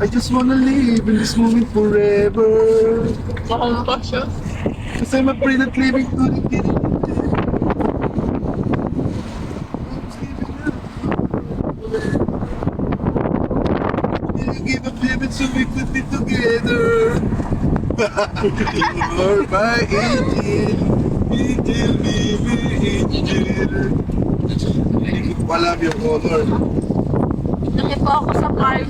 I just wanna live in this moment forever. Makumpa siya. Cause I'm afraid that living couldn't get it. You give up living so we could be together. Or my angel, angel, baby, angel. Alam yung color. Nakita ako sa car.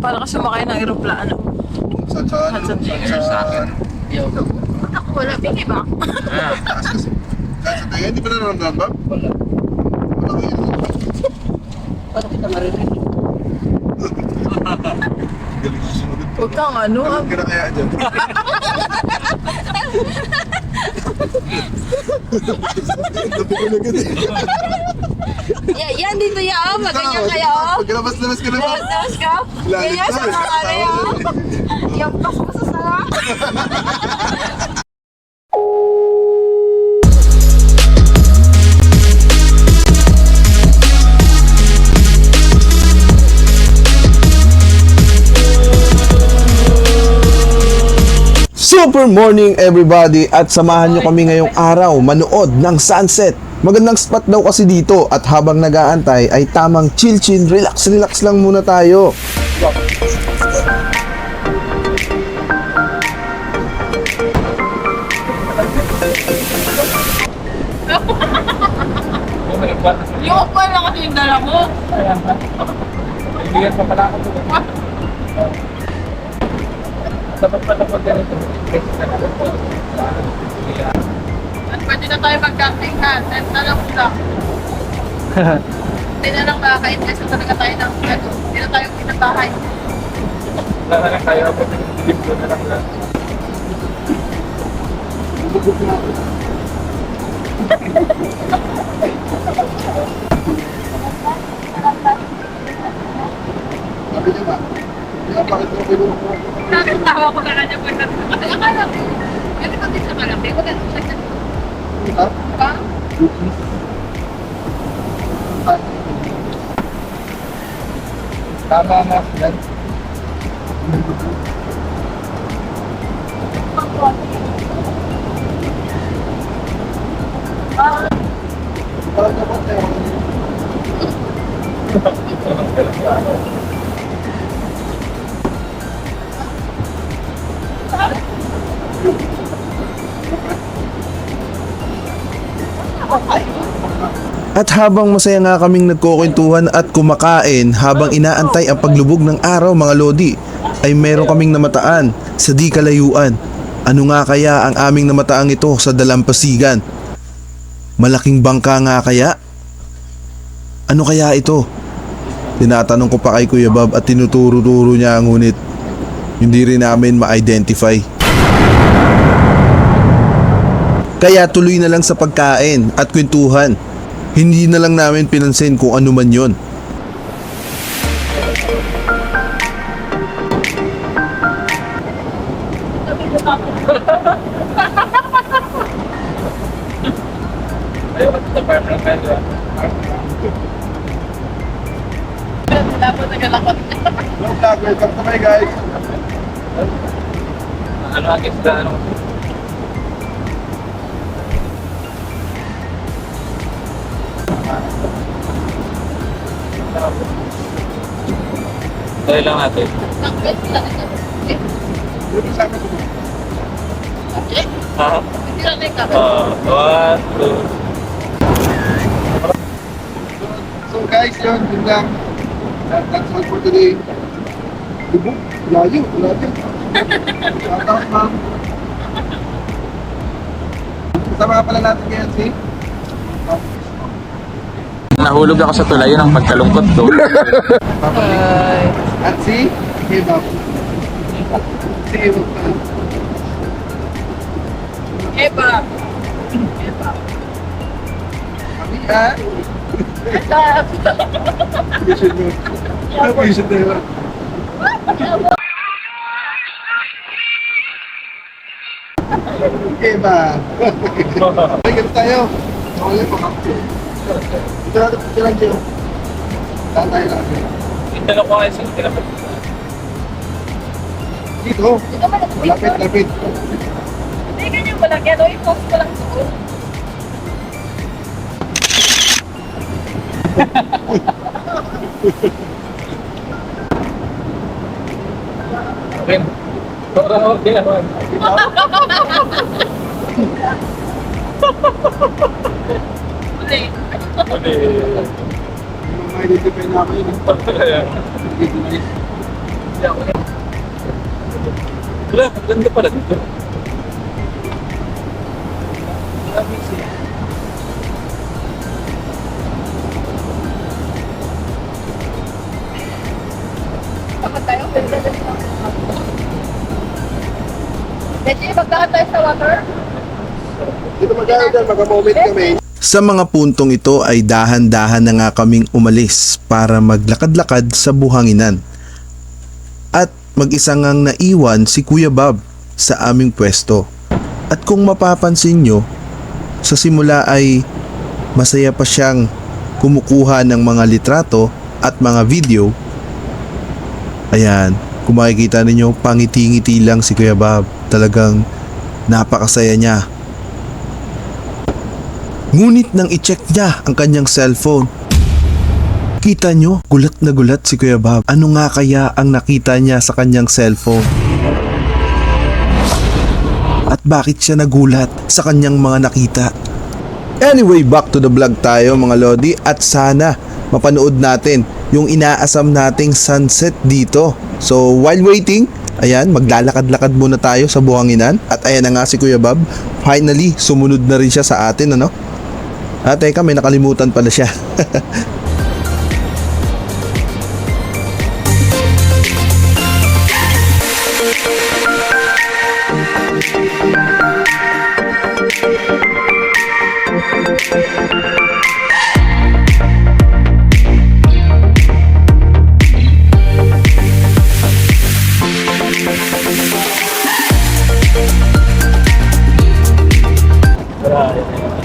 Para ka sumakay ng aeroplano. Sa chan, Sa sa chan. Ako wala, bigay ba? Kasi kasi tayo, hindi pa nanonood ba? Wala. Wala kayo. Paano kita marinig? Galing susunod. Huwag kang ano. ah. Galing ka na kaya dyan. Tabi ko na ganun. Yeah, yan dito ya. Oh. Maganyan kayo. oh. Pagkalabas-labas ka na ba? Tapos tapos ka. Ganyan sa mga ano. Yung pas mo sa sara. Super morning everybody at samahan nyo kami ngayong araw manood ng sunset. Magandang spot daw kasi dito at habang nagaantay ay tamang chill chill, relax relax lang muna tayo. Yung upuan lang kasi yung dala mo. Kaibigan pa pala ako. Dapat pala po ganito. Kasi na lang po. At pwede na tayo mag-camping ha. Tent na lang lang. Hindi na lang makaka-invest na talaga tayo ng ano. Hindi na tayo pinabahay. Wala na lang tayo ako. Libro na lang lang. Sabi Nakatawa ko na kanya Kasi akala ko, kasi pag din sa malaki, wala na siya. Ha? Ba? Tama mo. Yan. Parang dapat tayo. At habang masaya nga kaming nagkukwentuhan at kumakain habang inaantay ang paglubog ng araw mga lodi, ay meron kaming namataan sa di kalayuan. Ano nga kaya ang aming namataang ito sa dalampasigan? Malaking bangka nga kaya? Ano kaya ito? Tinatanong ko pa kay Kuya Bob at tinuturo-turo niya ngunit hindi rin namin ma-identify. Kaya tuloy na lang sa pagkain at kwentuhan. Hindi na lang namin pinansin kung ano man yon. Ayaw ko sa farm ng medyo. Wala po nagalakot. Hello vlog, welcome to my guys. Ano ang isda? Ano? Dahil lang natin. Ha? Uh, one, two. So guys, yun, yun lang. That, that's all for today. Dibo, layo, layo. Shout out, ma'am. Kasama ka pala natin ngayon si Nahulog ako sa tulay, yun ang pagkalungkot ko. Papa Nick. At si Kebab. Si Kebab. Eba. Kami, ha? Vision mo. Vision na yun. Kebab. Ay, ganun tayo. Okay, makakapit. Ito lang tayo lang? Tinanong ko yung sila pa. Dito. Dito ba nag Lapit, lapit. Hindi, ganyan mo lang yan. O, i-post ko lang doon. Okay. Sobrang. Uli. May na ako yun. Wala, ang ganda pala dito. Bakit tayo? Kasi magdaan tayo sa water. Dito magkano dyan, mag-moment kami. Sa mga puntong ito ay dahan-dahan na nga kaming umalis para maglakad-lakad sa buhanginan. At mag-isa ngang naiwan si Kuya Bob sa aming pwesto. At kung mapapansin nyo, sa simula ay masaya pa siyang kumukuha ng mga litrato at mga video. Ayan, kung makikita ninyo, pangiti-ngiti lang si Kuya Bob. Talagang napakasaya niya Ngunit nang i-check niya ang kanyang cellphone, kita nyo, gulat na gulat si Kuya Bob. Ano nga kaya ang nakita niya sa kanyang cellphone? At bakit siya nagulat sa kanyang mga nakita? Anyway, back to the vlog tayo mga Lodi at sana mapanood natin yung inaasam nating sunset dito. So while waiting, ayan, maglalakad-lakad muna tayo sa buhanginan at ayan na nga si Kuya Bob. Finally, sumunod na rin siya sa atin, ano? Ah, teka, may nakalimutan pala siya.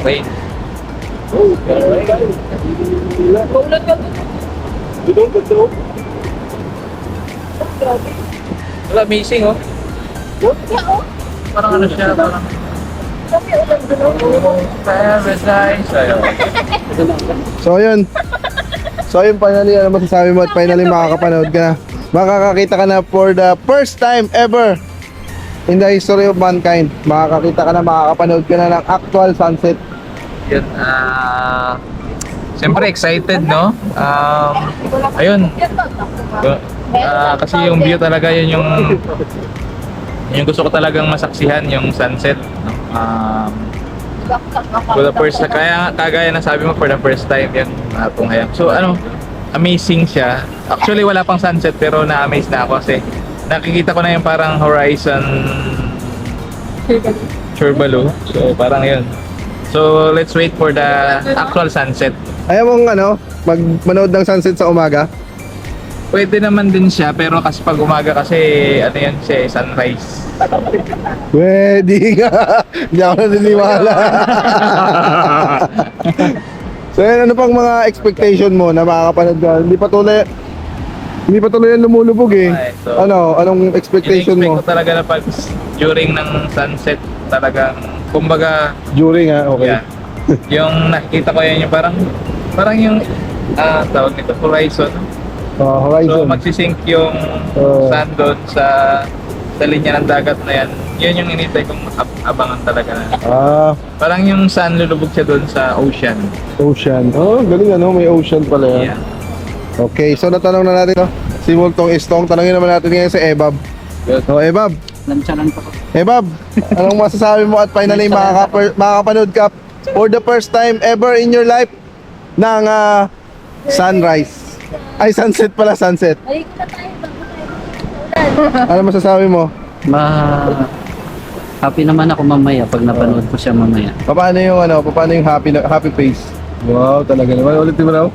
Rain. Ka doon. Grabe. Wala, amazing oh. Parang ano siya, parang paradise. Ayaw. So yun. So yun finally ano masasabi mo at finally makakapanood ka na. Makakakita ka na for the first time ever in the history of mankind. Makakakita ka na, makakapanood ka na ng actual sunset. Yun, ah... Siyempre excited, no? Um, ayun. Ah, kasi yung view talaga yun yung yung gusto ko talagang masaksihan yung sunset no? um, for the first kaya kagaya na sabi mo for the first time yan atong hayang so ano amazing siya actually wala pang sunset pero na-amaze na ako kasi nakikita ko na yung parang horizon Churbalu so parang yun so let's wait for the actual sunset Ayaw mong ano, magmanood ng sunset sa umaga? Pwede naman din siya, pero kasi pag umaga kasi, ano yan siya, eh, sunrise. Pwede nga. Hindi ako naniniwala. so yun, ano pang mga expectation mo na makakapanood ka? Hindi pa tuloy, hindi pa tuloy yan lumulubog eh. Okay, so- ano, anong expectation mo? ko talaga na pag during ng sunset, talagang, kumbaga, During ha, okay. yeah, yung nakikita ko yan yung parang, parang yung, ah, tawag nito, horizon. Oh, So, horizon. magsisink yung Oh. sun doon sa, sa linya ng dagat na yan. Yun yung initay kong ab- abangan talaga na. ah, Parang yung sun lulubog siya doon sa ocean. ocean. Oh, galing ano, may ocean pala yan. Yeah. Okay, so natanong na natin oh. Si Multong Istong, tanongin naman natin ngayon si Ebab. Good. So Ebab, Lansaran pa ko. Ebab, anong masasabi mo at finally makaka makakapanood ka for the first time ever in your life ng ah, sunrise. Ay, sunset pala, sunset. Maligo na tayo bago tayo ulan. Ano masasabi mo? Ma... Happy naman ako mamaya pag napanood ko siya mamaya. Paano yung ano, paano yung happy na- happy face? Wow, talaga naman. Ulitin mo na.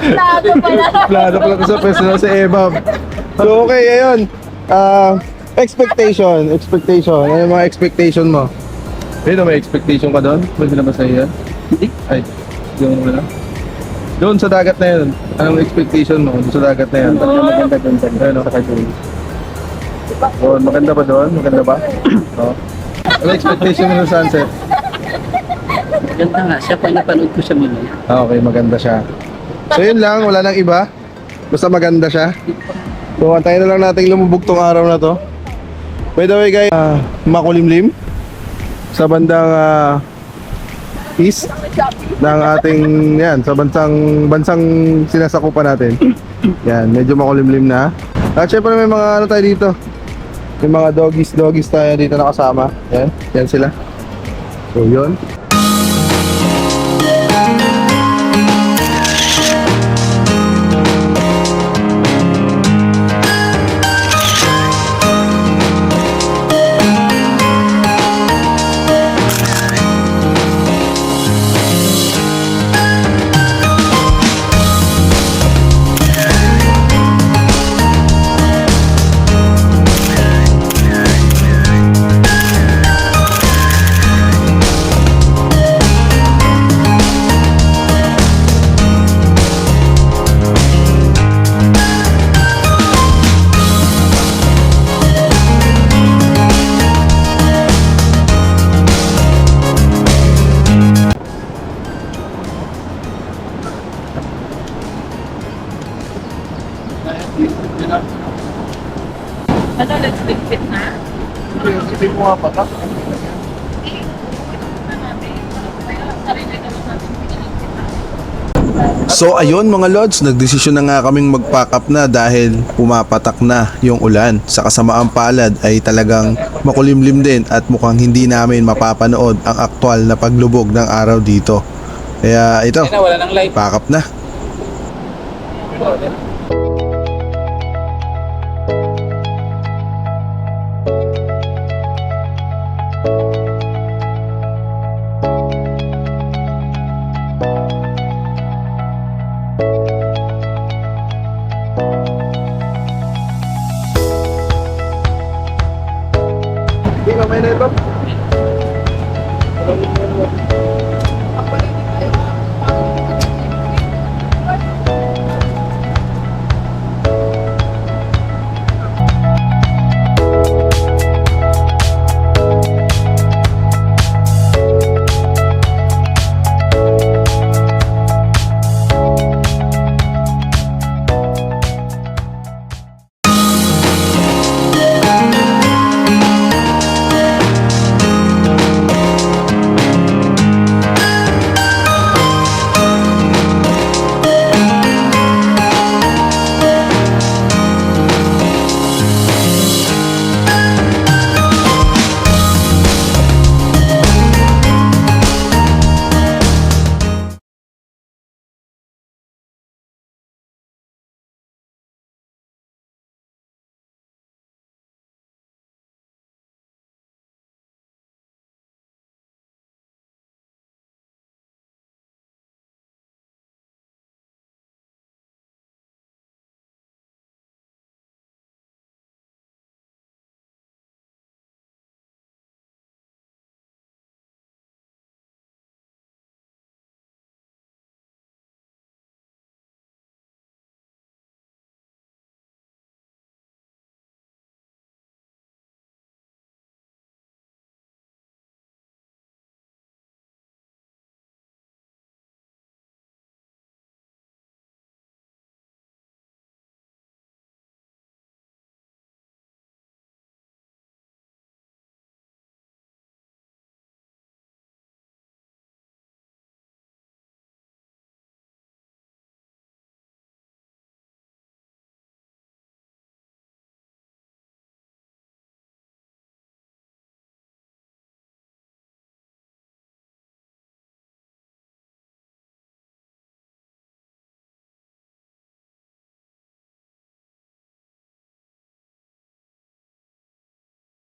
Plago pala. Plano pala ko sa personal si Ebab. So okay, ayun. Ah, expectation, expectation. Ano yung mga expectation mo? Ayun, may expectation ka doon? Pwede na ba sa'yo yan? Hindi. Ay, yung wala. Doon sa dagat na yun, anong expectation mo doon sa dagat na yun? Maganda doon sa Ayun, oh. Doon, maganda ba doon? Maganda ba? Oo. Ano expectation mo sa sunset? Maganda nga siya pag napanood ko siya mamaya. Ah, okay, maganda siya. So yun lang, wala nang iba. Basta maganda siya. So antayin na lang natin lumubog tong araw na to. By the way guys, ah, makulimlim sa bandang ah, east ng ating yan sa bansang bansang sinasakupan natin. Yan, medyo makulimlim na. At syempre may mga ano tayo dito. May mga doggies, doggies tayo dito nakasama. Yan, yan sila. So yun. Nga patak. So ayun mga lods, nagdesisyon na nga kaming mag-pack up na dahil pumapatak na yung ulan. Sa kasamaang palad ay talagang makulimlim din at mukhang hindi namin mapapanood ang aktwal na paglubog ng araw dito. Kaya ito, Ayun na, wala nang light. pack up na. mamaya na ito.